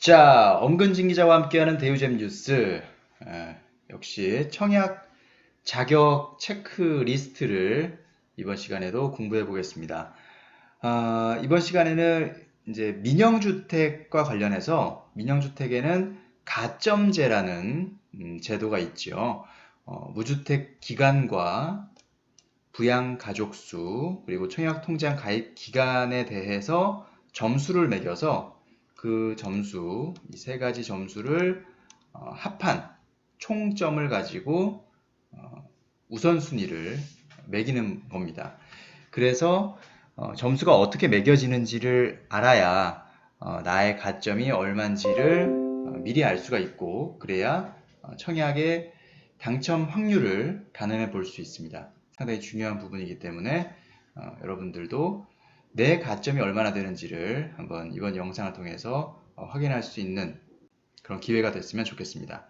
자, 엄근진 기자와 함께하는 대우잼 뉴스. 에, 역시 청약 자격 체크 리스트를 이번 시간에도 공부해 보겠습니다. 아, 이번 시간에는 이제 민영주택과 관련해서 민영주택에는 가점제라는 음, 제도가 있죠. 어, 무주택 기간과 부양 가족수 그리고 청약 통장 가입 기간에 대해서 점수를 매겨서 그 점수, 이 세 가지 점수를 어, 합한 총점을 가지고 어, 우선순위를 매기는 겁니다. 그래서 어, 점수가 어떻게 매겨지는지를 알아야 어, 나의 가점이 얼만지를 어, 미리 알 수가 있고 그래야 어, 청약의 당첨 확률을 가늠해 볼 수 있습니다. 상당히 중요한 부분이기 때문에 어, 여러분들도 내 가점이 얼마나 되는지를 한번 이번 영상을 통해서 어, 확인할 수 있는 그런 기회가 됐으면 좋겠습니다.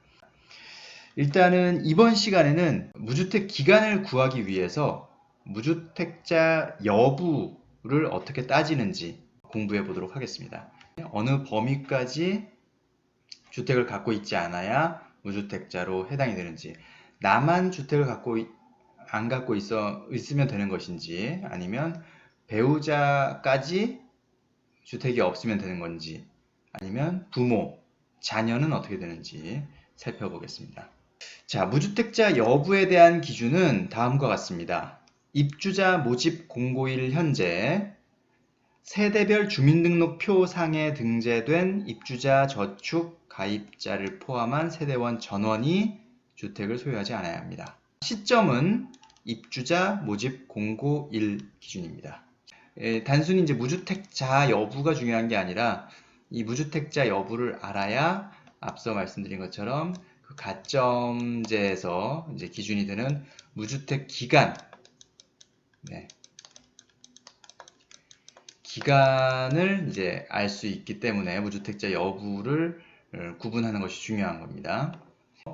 일단은 이번 시간에는 무주택 기간을 구하기 위해서 무주택자 여부를 어떻게 따지는지 공부해 보도록 하겠습니다. 어느 범위까지 주택을 갖고 있지 않아야 무주택자로 해당이 되는지, 나만 주택을 갖고 있- 안 갖고 있어 있으면 되는 것인지, 아니면 배우자까지 주택이 없으면 되는 건지, 아니면 부모, 자녀는 어떻게 되는지 살펴보겠습니다. 자, 무주택자 여부에 대한 기준은 다음과 같습니다. 입주자 모집 공고일 현재 세대별 주민등록표 상에 등재된 입주자 저축 가입자를 포함한 세대원 전원이 주택을 소유하지 않아야 합니다. 시점은 입주자 모집 공고일 기준입니다. 에, 단순히 이제 무주택자 여부가 중요한 게 아니라 이 무주택자 여부를 알아야 앞서 말씀드린 것처럼 그 가점제에서 이제 기준이 되는 무주택 기간, 네. 기간을 이제 알 수 있기 때문에 무주택자 여부를 어, 구분하는 것이 중요한 겁니다.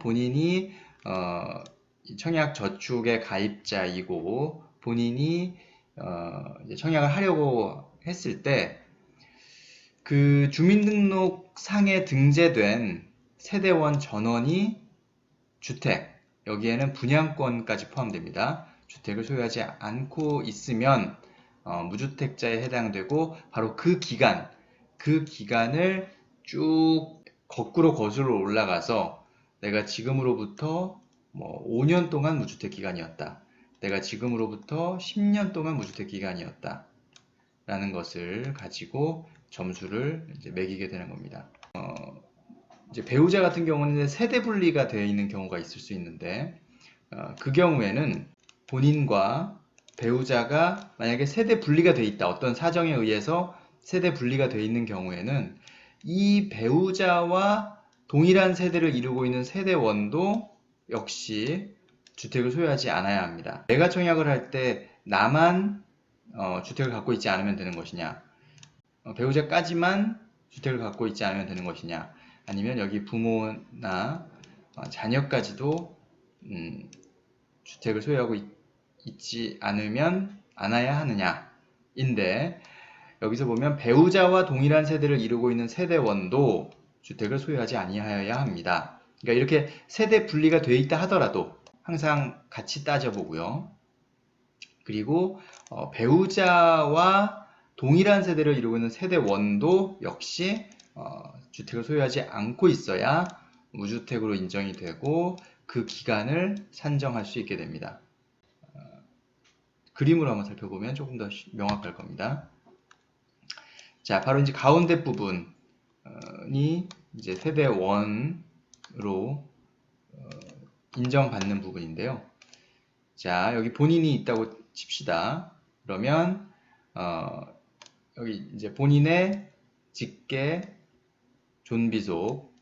본인이 어, 이 청약 저축의 가입자이고 본인이 어, 청약을 하려고 했을 때 그 주민등록 상에 등재된 세대원 전원이 주택 여기에는 분양권까지 포함됩니다. 주택을 소유하지 않고 있으면 어, 무주택자에 해당되고 바로 그 기간 그 기간을 쭉 거꾸로 거슬러 올라가서 내가 지금으로부터 뭐 5년 동안 무주택 기간이었다. 내가 지금으로부터 10년 동안 무주택 기간이었다. 라는 것을 가지고 점수를 이제 매기게 되는 겁니다. 어, 이제 배우자 같은 경우는 세대 분리가 되어 있는 경우가 있을 수 있는데 어, 그 경우에는 본인과 배우자가 만약에 세대 분리가 되어 있다. 어떤 사정에 의해서 세대 분리가 되어 있는 경우에는 이 배우자와 동일한 세대를 이루고 있는 세대원도 역시 주택을 소유하지 않아야 합니다. 내가 청약을 할 때 나만 어, 주택을 갖고 있지 않으면 되는 것이냐, 어, 배우자까지만 주택을 갖고 있지 않으면 되는 것이냐, 아니면 여기 부모나 어, 자녀까지도 음, 주택을 소유하고 있, 있지 않으면 않아야 하느냐 인데 여기서 보면 배우자와 동일한 세대를 이루고 있는 세대원도 주택을 소유하지 아니하여야 합니다. 그러니까 이렇게 세대 분리가 돼 있다 하더라도 항상 같이 따져보고요. 그리고 어, 배우자와 동일한 세대를 이루고 있는 세대원도 역시 어, 주택을 소유하지 않고 있어야 무주택으로 인정이 되고 그 기간을 산정할 수 있게 됩니다. 어, 그림으로 한번 살펴보면 조금 더 쉬- 명확할 겁니다. 자, 바로 이제 가운데 부분이 이제 세대원으로 어, 인정받는 부분인데요. 자, 여기 본인이 있다고 칩시다. 그러면 어, 여기 이제 본인의 직계, 존비속,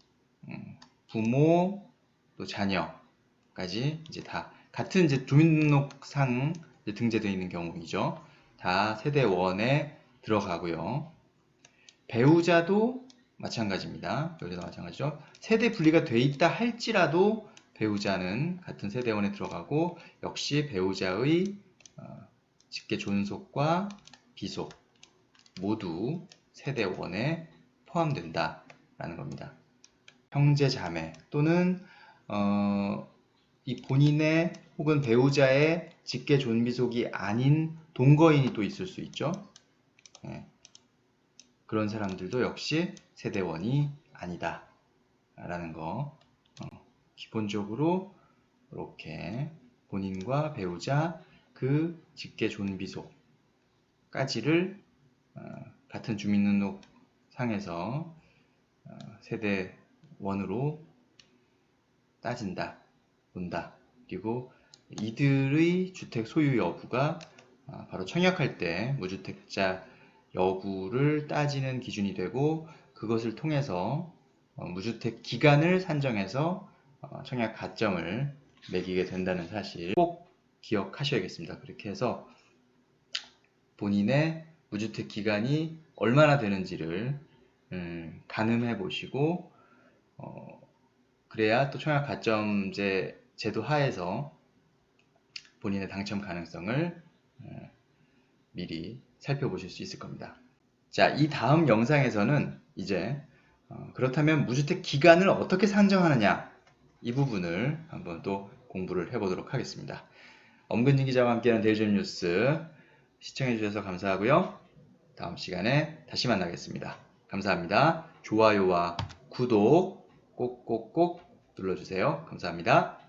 음, 부모, 또 자녀까지 이제 다 같은 이제 주민등록상 이제 등재되어 있는 경우이죠. 다 세대원에 들어가고요. 배우자도 마찬가지입니다. 배우자도 마찬가지죠. 세대 분리가 돼 있다 할지라도 배우자는 같은 세대원에 들어가고 역시 배우자의 어, 직계 존속과 비속 모두 세대원에 포함된다. 라는 겁니다. 형제 자매 또는 어, 이 본인의 혹은 배우자의 직계 존비속이 아닌 동거인이 또 있을 수 있죠. 예. 그런 사람들도 역시 세대원이 아니다. 라는 거. 어, 기본적으로 이렇게 본인과 배우자 그 직계 존비속까지를 어, 같은 주민등록 상에서 어, 세대 원으로 따진다, 본다. 그리고 이들의 주택 소유 여부가 어, 바로 청약할 때 무주택자 여부를 따지는 기준이 되고 그것을 통해서 어, 무주택 기간을 산정해서 어, 청약 가점을 매기게 된다는 사실 꼭 기억하셔야겠습니다. 그렇게 해서 본인의 무주택 기간이 얼마나 되는지를 음, 가늠해 보시고 어, 그래야 또 청약 가점제 제도 하에서 본인의 당첨 가능성을 어, 미리 살펴보실 수 있을 겁니다. 자, 이 다음 영상에서는 이제 어, 그렇다면 무주택 기간을 어떻게 산정하느냐 이 부분을 한번 또 공부를 해보도록 하겠습니다. 엄근진 기자와 함께하는 데이점 뉴스 시청해주셔서 감사하고요. 다음 시간에 다시 만나겠습니다. 감사합니다. 좋아요와 구독 꼭꼭꼭 눌러주세요. 감사합니다.